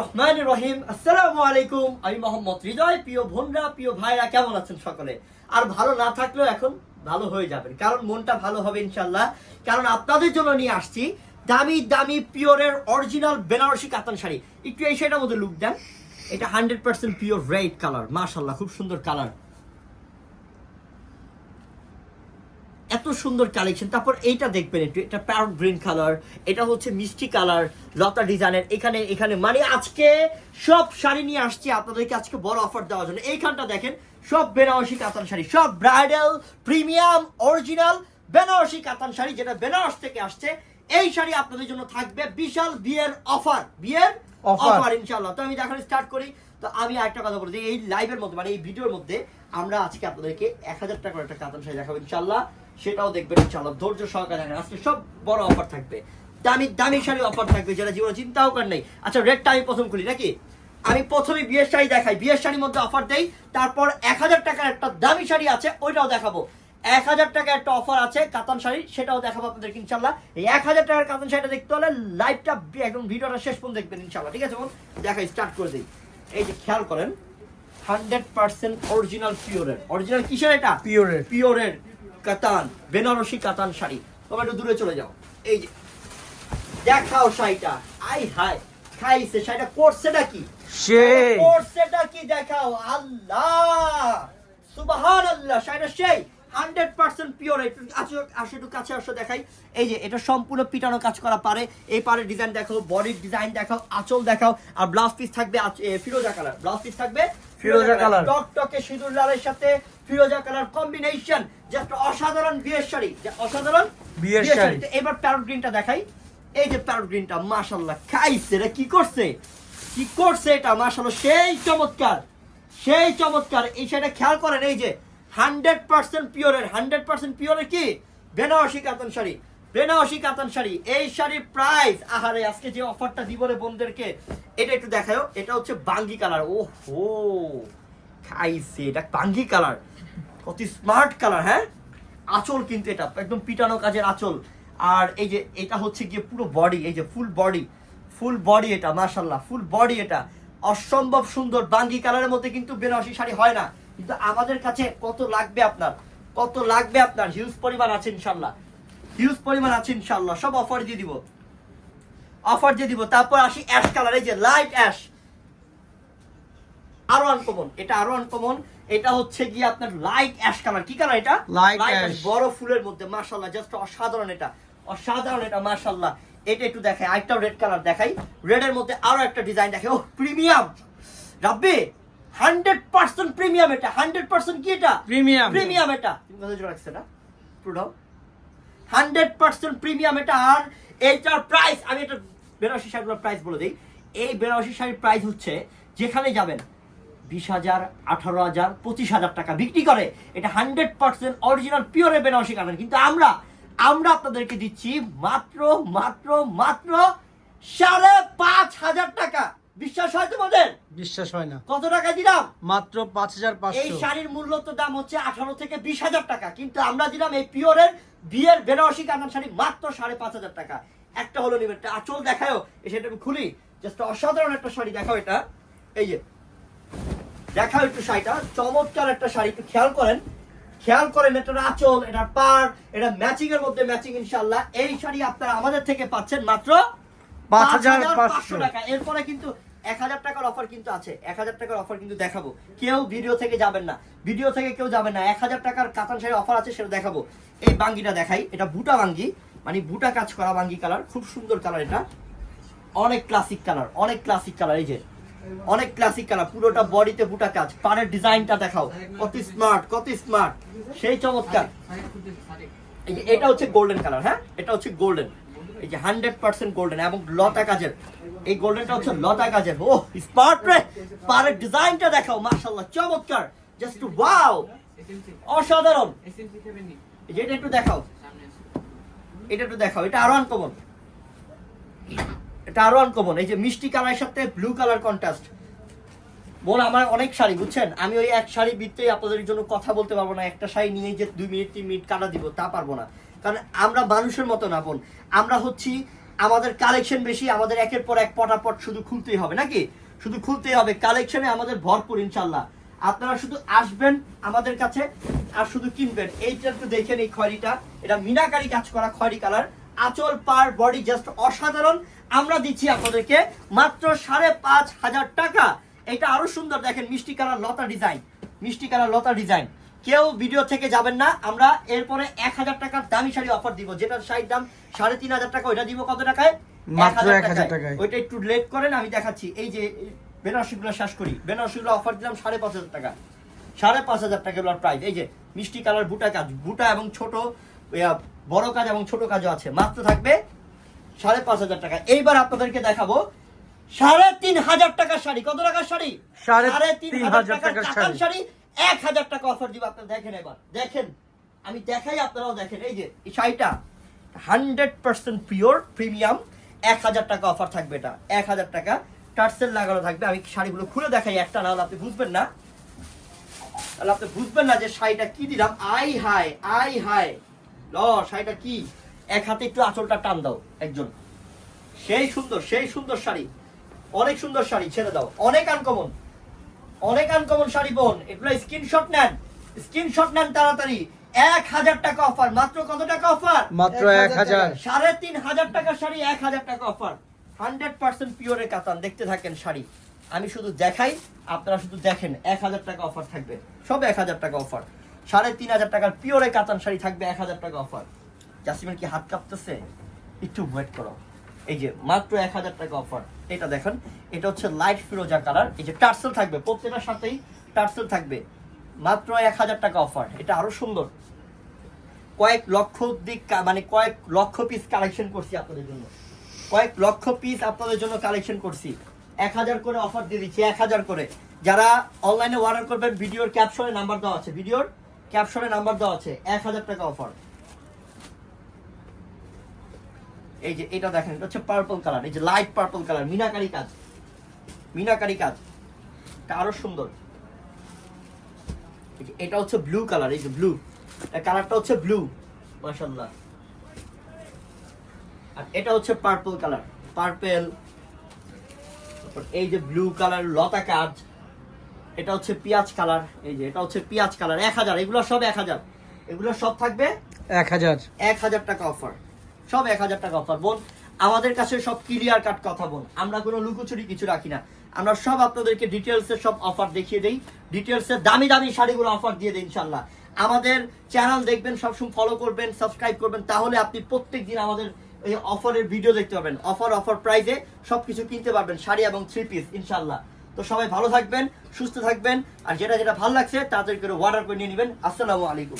রহমান রহিম। আসসালামু আলাইকুম। আমি মোহাম্মদ হৃদয়। প্রিয় বোনরা, প্রিয় ভাইরা, কেমন আছেন সকলে? আর ভালো না থাকলেও এখন ভালো হয়ে যাবেন। কারণ মনটা ভালো হবে ইনশাল্লাহ কারণ আপনাদের জন্য নিয়ে আসছি দামি দামি, পিওরের অরিজিনাল বেনারসি কাতান শাড়ি। একটু এই শাড়িটার মধ্যে লুক দেন। এটা hundred percent pure red colour মাশাল্লাহ খুব সুন্দর কালার এত সুন্দর কালেকশন তারপর এইটা দেখবেন একটু এটা প্যারট গ্রিন কালার এটা হচ্ছে মিষ্টি কালার লতা ডিজাইনের। এখানে এখানে মানে আজকে সব শাড়ি নিয়ে আসছি আপনাদেরকে আজকে বড় অফার দেওয়ার জন্য। এইখানটা দেখেন সব বেনারসি কাতান শাড়ি সব ব্রাইডাল প্রিমিয়াম অরিজিনাল বেনারসি কাতান শাড়ি যেটা বেনারস থেকে আসছে। এই শাড়ি আপনাদের জন্য থাকবে বিশাল বিয়ের অফার বিয়ের অফার ইনশাল্লাহ তো আমি দেখানো স্টার্ট করি। তো আমি একটা কথা বলি যে এই লাইভের মধ্যে মানে এই ভিডিওর মধ্যে আমরা আজকে আপনাদেরকে এক হাজার টাকার একটা কাতান শাড়ি দেখাবো ইনশাল্লাহ সেটাও দেখবেন ইনশাল্লাহ ধৈর্য সহকারে দেখেন আজকে সব বড় অফার থাকবে। দামি দামি শাড়ি অফার থাকবে যেটা জীবনে চিন্তাও করেন নাই। আচ্ছা রেটটা আমি প্রথম খুলি নাকি? আমি প্রথমে বিয়ের শাড়ি দেখাই। বিয়ের শাড়ির মধ্যে অফার দেই। তারপর এক হাজার টাকার একটা দামি শাড়ি আছে ওইটাও দেখাবো। এক হাজার টাকার একটা অফার আছে কাতান শাড়ি সেটাও দেখাবো আপনাদেরকে ইনশাল্লাহ এই এক হাজার টাকার কাতান শাড়িটা দেখতে হলে লাইভটা একদম ভিডিওটা শেষ পর্যন্ত দেখবেন ইনশাল্লাহ ঠিক আছে দেখাই স্টার্ট করে দিই। এই যে খেয়াল করেন হান্ড্রেড পার্সেন্ট অরিজিনাল পিওরের অরিজিনাল কিসের এটা? পিওরের পিওরের কাতান বেনারসি কাতান শাড়ি। তোমরা একটু দূরে চলে যাও। এই যে দেখাও শাড়িটা। আই হাই খাইছে শাড়িটা করছেটা কি? সেই করছেটা কি দেখাও? আল্লাহ! সুবাহান আল্লাহ শাড়িটা সেই হান্ড্রেড পার্সেন্ট পিওর আসো আসো একটু কাছে আসো দেখাই। এই যে এটা সম্পূর্ণ পিটানো কাজ করা পারে। এই পারে ডিজাইন দেখাও বডির ডিজাইন দেখাও আঁচল দেখাও আর ব্লাউজ পিস থাকবে ফিরোজা কালার ব্লাউজ পিস থাকবে ফিরোজা কালার। টকটকে সিঁদুর লালের সাথে ফিরোজা কালার কম্বিনেশন জাস্ট অসাধারণ বিয়ের শাড়ি। যা অসাধারণ বিয়ের শাড়ি। এবার প্যারট গ্রিনটা দেখাই। এই যে প্যারট গ্রিনটা মাশাল্লাহ খাইছে রে কি করছে? কি করছে এটা? মাশাল্লাহ সেই চমৎকার সেই চমৎকার। এই শাড়িটা খেয়াল করেন এই যে হান্ড্রেড পার্সেন্ট পিওরের হান্ড্রেড পার্সেন্ট পিওরের কি? বেনারসি কাতান শাড়ি বেনারসি কাতান শাড়ি। এই শাড়ির প্রাইস আহারে আজকে যে অফারটা দিব রে বোনদেরকে এটা একটু দেখাও এটা হচ্ছে বাঙ্গি কালার। ও হো খাইছে। এটা বাঙ্গি কালার কত স্মার্ট কালার হ্যাঁ? আঁচল কিন্তু এটা, একদম পিটানো কাজের আঁচল। আর এই যে, এটা হচ্ছে গিয়ে পুরো বডি এই যে ফুল বডি ফুল বডি এটা মাশাল্লাহ ফুল বডি এটা। অসম্ভব সুন্দর বাঙ্গি কালারের মধ্যে কিন্তু বেনারসি শাড়ি হয় না। কিন্তু আমাদের কাছে কত লাগবে আপনার? কত লাগবে আপনার? হিউজ পরিমাণ আছে ইনশাল্লাহ হিউজ পরিমাণ আছে ইনশাল্লাহ সব অফার দিয়ে দিব। অফার দিয়ে দিব। তারপর আসি অ্যাশ কালার এই যে লাইট অ্যাশ আরও আনকমন এটা আরও আনকমন এটা হচ্ছে গিয়ে আপনার লাইট অ্যাশ কালার কি কালার এটা? Ash। ash, বড় ফুলের মধ্যে মাশাআল্লাহ জাস্ট অসাধারণ এটা অসাধারণ এটা মাশাআল্লাহ। এটা একটু দেখাই আরেকটা রেড কালার দেখাই। রেড এর মধ্যে আরও একটা ডিজাইন দেখাই ও প্রিমিয়াম রাব্বি হান্ড্রেড পার্সেন্ট প্রিমিয়াম এটা হান্ড্রেড পার্সেন্ট কি এটা? প্রিমিয়াম প্রিমিয়াম এটা। তুমি কথা জোর রাখছে না পুরো হান্ড্রেড পার্সেন্ট প্রিমিয়াম এটা আর এইটার প্রাইস আমি এটা বেনারসি শাড়িগুলোর প্রাইস বলে দিই। এই বেনারসি শাড়ির প্রাইস হচ্ছে যেখানে যাবেন বিশ হাজার আঠারো হাজার পঁচিশ হাজার টাকা বিক্রি করে। এটা হান্ড্রেড পার্সেন্ট অরিজিনাল পিওরের বেনারসি কাটান কিন্তু আমরা আমরা আপনাদেরকে দিচ্ছি মাত্র মাত্র মাত্র সাড়ে পাঁচ হাজার টাকা। বিশ্বাস হয় তোমাদের? বিশ্বাস হয় না। কত টাকা দিলাম? মাত্র পাঁচ হাজার এই শাড়ির মূল্য তো দাম হচ্ছে আঠারো থেকে বিশ হাজার টাকা। কিন্তু আমরা দিলাম এই পিওরের বিয়ের বেনারসি কাতান শাড়ি মাত্র সাড়ে পাঁচ হাজার টাকা। একটা হলো নিবে একটা আঁচল এই সেটা আমি খুলি। জাস্ট অসাধারণ একটা শাড়ি দেখাও এটা। এই যে দেখাও একটু শাড়িটা। চমৎকার একটা শাড়ি একটু খেয়াল করেন। খেয়াল করেন এটার আঁচল এটার পার এটা ম্যাচিং এর মধ্যে ম্যাচিং ইনশাল্লাহ এই শাড়ি আপনারা আমাদের থেকে পাচ্ছেন মাত্র পাঁচ হাজার পাঁচশো। টাকা। এরপরে কিন্তু এক হাজার টাকার অফার কিন্তু আছে। এক হাজার টাকার অফার কিন্তু দেখাবো। কেউ ভিডিও থেকে যাবেন না। ভিডিও থেকে কেউ যাবেন না। এক হাজার টাকার কাতান শাড়ি অফার আছে সেটা দেখাবো। এই বাঙ্গিটা দেখাই। এটা বুটা বাঙ্গি। মানে বুটা কাজ করা বাঙ্গি কালার খুব সুন্দর কালার এটা। অনেক ক্লাসিক কালার অনেক ক্লাসিক কালার এই যে। অনেক ক্লাসিক কালার পুরোটা বডিতে বুটা কাজ। পাড়ের ডিজাইনটা দেখাও। কত স্মার্ট কত স্মার্ট সেই চমৎকার। এটা হচ্ছে গোল্ডেন কালার হ্যাঁ? এটা হচ্ছে গোল্ডেন এই যে হান্ড্রেড পার্সেন্ট গোল্ডেন এবং লতা কাজের। এই গোল্ডেনটা হচ্ছে লতা কাজের। ও স্মার্ট রে! পাড়ের ডিজাইনটা দেখাও মাশাল্লাহ চমৎকার। জাস্ট ওয়াও অসাধারণ। এটা একটু দেখাও। এটা একটু দেখাও, এটা আরও আনকমন এটা আরও আনকমন এই যে মিষ্টি কালারের সাথে ব্লু কালার কন্ট্রাস্ট বোন, আমার অনেক শাড়ি, বুঝছেন? আমি ওই এক শাড়ি বিতে আপনাদের জন্য কথা বলতে পারব না, একটা শাড়ি নিয়ে যে দুই মিনিট, তিন মিনিট কাটা দিব, তা পারব না। কারণ আমরা মানুষের মতো না, বোন। আমরা হচ্ছি, আমাদের কালেকশন বেশি, আমাদের একের পর এক পটাপট শুধু খুলতেই হবে, নাকি? শুধু খুলতেই হবে কালেকশনে আমাদের ভরপুর ইনশাল্লাহ আপনারা শুধু আসবেন আমাদের কাছে আর শুধু কিনবেন। এইটা একটু দেখেন এই খয়রিটা। এটা মিনাকারি কাজ করা খয়রি কালার। আঁচল পার বডি জাস্ট অসাধারণ। আমরা দিচ্ছি আপনাদেরকে মাত্র সাড়ে পাঁচ হাজার টাকা। এটা আরও সুন্দর দেখেন মিষ্টি কালার লতা ডিজাইন। মিষ্টি কালার লতা ডিজাইন। কেউ ভিডিও থেকে যাবেন না আমরা এরপরে এক হাজার টাকার দামি শাড়ি অফার দিব যেটার শাড়ির দাম সাড়ে তিন হাজার টাকা ওইটা দিব কত টাকায়? মাত্র 1000 1000 টাকায়। ওইটা একটু লেট করেন আমি দেখাচ্ছি। এই যে বেনারসিগুলো শেষ করি। বেনারসিগুলো অফার দিলাম সাড়ে পাঁচ হাজার টাকা। সাড়ে পাঁচ হাজার টাকা প্রাইস এই যে মিষ্টি কালার বুটা কাজ বুটা এবং ছোট বড় কাজ এবং ছোট কাজও আছে। মাত্র থাকবে সাড়ে পাঁচ হাজার টাকা। এইবার আপনাদেরকে দেখাবো সাড়ে তিন হাজার টাকার শাড়ি। কত টাকার শাড়ি? সাড়ে তিন হাজার টাকার। শাড়ি। এক হাজার টাকা অফার দিব আপনারা। দেখেন এবার। দেখেন। আমি দেখাই আপনারাও দেখেন। এই যে এই শাড়িটা। Hundred percent pure premium. এক হাজার টাকা অফার থাকবে এটা। এক হাজার টাকা। টার্সেল লাগানো থাকবে। আমি শাড়িগুলো খুলে দেখাই। একটা না হলে আপনি বুঝবেন না। তাহলে আপনি বুঝবেন না যে শাড়িটা কি দিলাম। আই হাই আই হাই ল শাড়িটা কি? এক হাতে একটু আঁচলটা টান দাও একজন। সেই সুন্দর সেই সুন্দর শাড়ি। অনেক সুন্দর শাড়ি ছেড়ে দাও। অনেক আনকমন অনেক আনকমন শাড়ি বোন। এগুলো স্ক্রিনশট নেন। স্ক্রিনশট নেন তাড়াতাড়ি। এক হাজার টাকা অফার মাত্র কত টাকা অফার মাত্র এক হাজার সাড়ে তিন হাজার টাকার শাড়ি এক হাজার টাকা অফার হান্ড্রেড পার্সেন্ট পিওরের কাতান। দেখতে থাকেন শাড়ি। আমি শুধু দেখাই আপনারা শুধু দেখেন। এক হাজার টাকা অফার থাকবে। সব এক হাজার টাকা অফার সাড়ে তিন হাজার টাকার পিওরে কাতান শাড়ি থাকবে এক হাজার টাকা অফার। জাসিমের কি হাত কাঁপতেছে? একটু ওয়েট করো। এই যে মাত্র এক হাজার টাকা অফার। এটা দেখেন, এটা হচ্ছে লাইট ফিরোজা কালার এই যে টার্সেল থাকবে, প্রত্যেকটার সাথেই টার্সেল থাকবে। মাত্র এক হাজার টাকা অফার। এটা আরও সুন্দর। কয়েক লক্ষ দিক মানে কয়েক লক্ষ পিস কালেকশন করছি আপনাদের জন্য। কয়েক লক্ষ পিস আপনাদের জন্য কালেকশন করছি। এক হাজার করে অফার দিয়ে দিচ্ছি, এক হাজার করে। যারা অনলাইনে অর্ডার করবেন, ভিডিওর ক্যাপশনে নাম্বার দেওয়া আছে। ভিডিওর ক্যাপশনে নাম্বার দেওয়া আছে, এক হাজার টাকা অফার। এই যে এটা দেখেন, এটা হচ্ছে পার্পল কালার এই যে লাইট পার্পল কালার মিনাকারি কাজ মিনাকারি কাজ। এটা আরও সুন্দর। এটা হচ্ছে ব্লু কালার এই যে ব্লু কালারটা হচ্ছে ব্লু মাশাল্লাহ আর এটা হচ্ছে পার্পল কালার পার্পেল এই যে ব্লু কালার লতা কাজ। এটা হচ্ছে পেঁয়াজ কালার এই যে এটা হচ্ছে পেঁয়াজ কালার এক হাজার এগুলো সব এক হাজার। এগুলো সব থাকবে এক হাজার। এক হাজার টাকা অফার সব এক হাজার টাকা অফার বোন আমাদের কাছে সব ক্লিয়ার কাট কথা বোন। আমরা কোনো লুকোচুরি কিছু রাখি না। আমরা সব আপনাদেরকে ডিটেলসের সব অফার দেখিয়ে দেই। ডিটেলসের দামি দামি শাড়িগুলো অফার দিয়ে দিই ইনশাল্লাহ আমাদের চ্যানেল দেখবেন সবসময় ফলো করবেন সাবস্ক্রাইব করবেন। তাহলে আপনি প্রত্যেক দিন আমাদের এই অফারের ভিডিও দেখতে পাবেন অফার অফার প্রাইজে সবকিছু কিনতে পারবেন শাড়ি এবং থ্রি পিস ইনশাল্লাহ তো সবাই ভালো থাকবেন, সুস্থ থাকবেন, আর যেটা যেটা ভালো লাগছে তাদেরকে অর্ডার করে নিয়ে নেবেন। আসসালামু আলাইকুম।